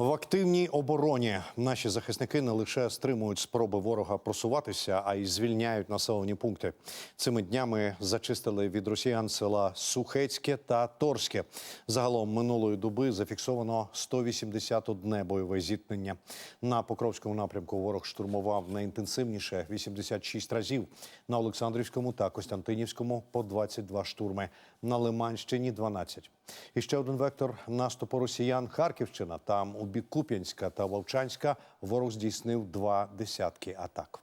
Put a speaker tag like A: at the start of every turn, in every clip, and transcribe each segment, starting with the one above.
A: В активній обороні наші захисники не лише стримують спроби ворога просуватися, а й звільняють населені пункти. Цими днями зачистили від росіян села Сухецьке та Торське. Загалом минулої доби зафіксовано 181 бойове зіткнення. На Покровському напрямку ворог штурмував найінтенсивніше 86 разів. На Олександрівському та Костянтинівському по 22 штурми. На Лиманщині 12. І ще один вектор наступу росіян Харківщина. Там у бік Куп'янська та Волчанська ворог здійснив два десятки атак.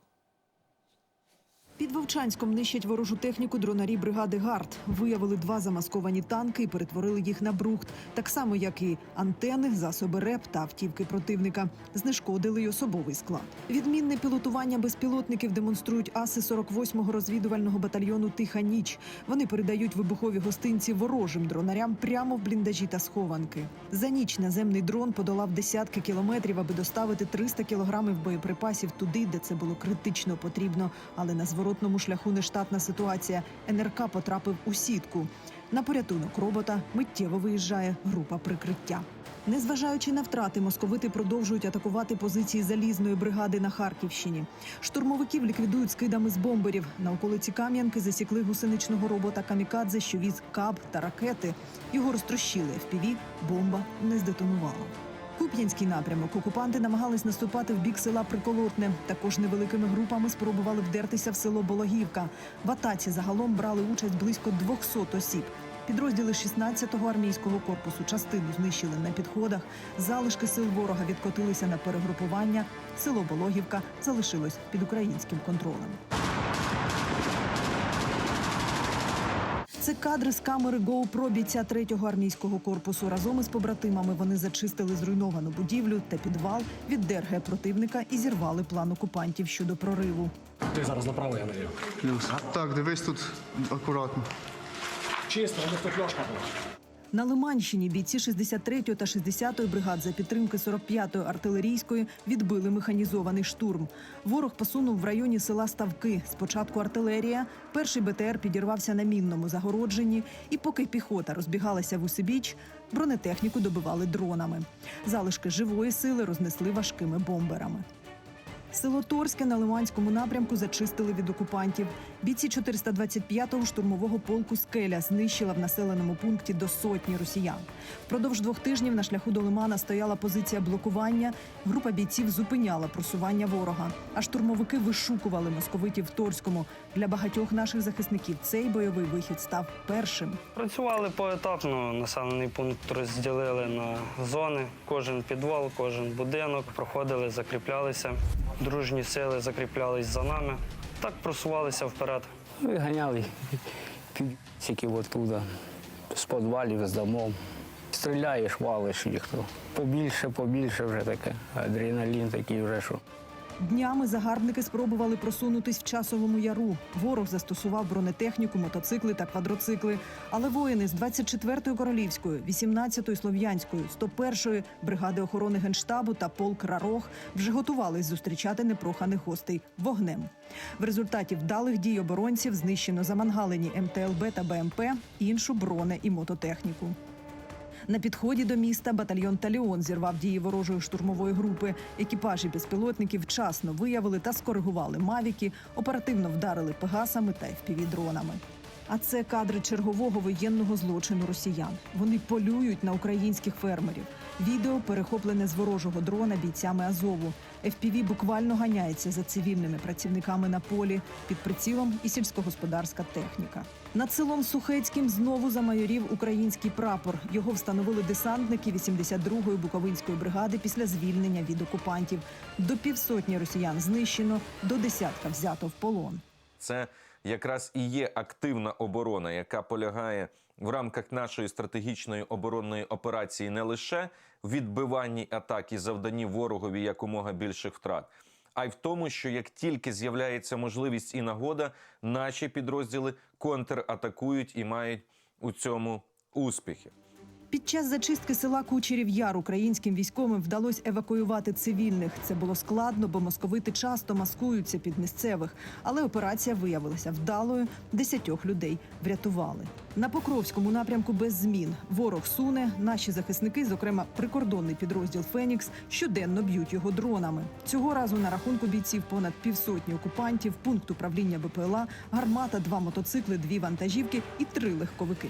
B: Під Вовчанськом нищать ворожу техніку дронарі бригади ГАРД. Виявили два замасковані танки і перетворили їх на брухт, так само як і антени, засоби РЕП та автівки противника. Знешкодили й особовий склад. Відмінне пілотування безпілотників демонструють аси 48-го розвідувального батальйону Тиха ніч. Вони передають вибухові гостинці ворожим дронарям прямо в бліндажі та схованки. За ніч наземний дрон подолав десятки кілометрів, аби доставити 300 кілограмів боєприпасів туди, де це було критично потрібно. Але на зворотному шляху нештатна ситуація. НРК потрапив у сітку. На порятунок робота миттєво виїжджає група прикриття. Незважаючи на втрати, московити продовжують атакувати позиції залізної бригади на Харківщині. Штурмовиків ліквідують скидами з бомберів. На околиці Кам'янки засікли гусеничного робота Камікадзе, що віз каб та ракети. Його розтрощили FPV, бомба не здетонувала. Куп'янський напрямок окупанти намагались наступати в бік села Приколотне. Також невеликими групами спробували вдертися в село Бологівка. В атаці загалом брали участь близько 200 осіб. Підрозділи 16-го армійського корпусу частину знищили на підходах. Залишки сил ворога відкотилися на перегрупування. Село Бологівка залишилось під українським контролем. Це кадри з камери GoPro бійця 3-го армійського корпусу. Разом із побратимами вони зачистили зруйновану будівлю та підвал від ДРГ противника і зірвали план окупантів щодо прориву.
C: Ти зараз направо, я наліво.
D: Плюс. Так, дивись тут акуратно.
C: Чисто, але тут льошка була.
B: На Лиманщині бійці 63-ї та 60-ї бригад за підтримки 45-ї артилерійської відбили механізований штурм. Ворог посунув в районі села Ставки. Спочатку артилерія, перший БТР підірвався на мінному загородженні, і поки піхота розбігалася в усебіч, бронетехніку добивали дронами. Залишки живої сили рознесли важкими бомберами. Село Торське на Лиманському напрямку зачистили від окупантів. Бійці 425-го штурмового полку Скеля знищила в населеному пункті до сотні росіян. Впродовж двох тижнів на шляху до Лимана стояла позиція блокування. Група бійців зупиняла просування ворога, а штурмовики вишукували московитів в Торському. Для багатьох наших захисників цей бойовий вихід став першим.
E: Працювали поетапно, населений пункт розділили на зони. Кожен підвал, кожен будинок проходили, закріплялися. Дружні сили закріплялись за нами. Так просувалися вперед.
F: Виганяли тільки оттуда, з підвалів, з домов. Стріляєш, валиш їх. Побільше, побільше вже таке. Адреналін такий вже, що.
B: Днями загарбники спробували просунутись в часовому яру. Ворог застосував бронетехніку, мотоцикли та квадроцикли. Але воїни з 24-ї королівської, 18-ї слов'янської, 101-ї бригади охорони генштабу та полк Рарох вже готувались зустрічати непроханих гостей вогнем. В результаті вдалих дій оборонців знищено замангалені МТЛБ та БМП, іншу броне і мототехніку. На підході до міста батальйон Таліон зірвав дії ворожої штурмової групи. Екіпажі безпілотників вчасно виявили та скоригували мавіки, оперативно вдарили пегасами та FPV-дронами. А це кадри чергового воєнного злочину росіян. Вони полюють на українських фермерів. Відео перехоплене з ворожого дрона бійцями Азову. FPV буквально ганяється за цивільними працівниками на полі під прицілом і сільськогосподарська техніка. Над селом Сухецьким знову замайорів український прапор. Його встановили десантники 82-ї Буковинської бригади після звільнення від окупантів. До півсотні росіян знищено, до десятка взято в полон.
G: Це якраз і є активна оборона, яка полягає в рамках нашої стратегічної оборонної операції не лише в відбиванні атак і завданні ворогові якомога більших втрат, а й в тому, що як тільки з'являється можливість і нагода, наші підрозділи контратакують і мають у цьому успіхи.
B: Під час зачистки села Кучерів Яр українським військовим вдалося евакуювати цивільних. Це було складно, бо московити часто маскуються під місцевих. Але операція виявилася вдалою. Десятьох людей врятували. На Покровському напрямку без змін. Ворог суне. Наші захисники, зокрема прикордонний підрозділ Фенікс, щоденно б'ють його дронами. Цього разу на рахунку бійців понад півсотні окупантів, пункт управління БПЛА, гармата, два мотоцикли, дві вантажівки і три легковики.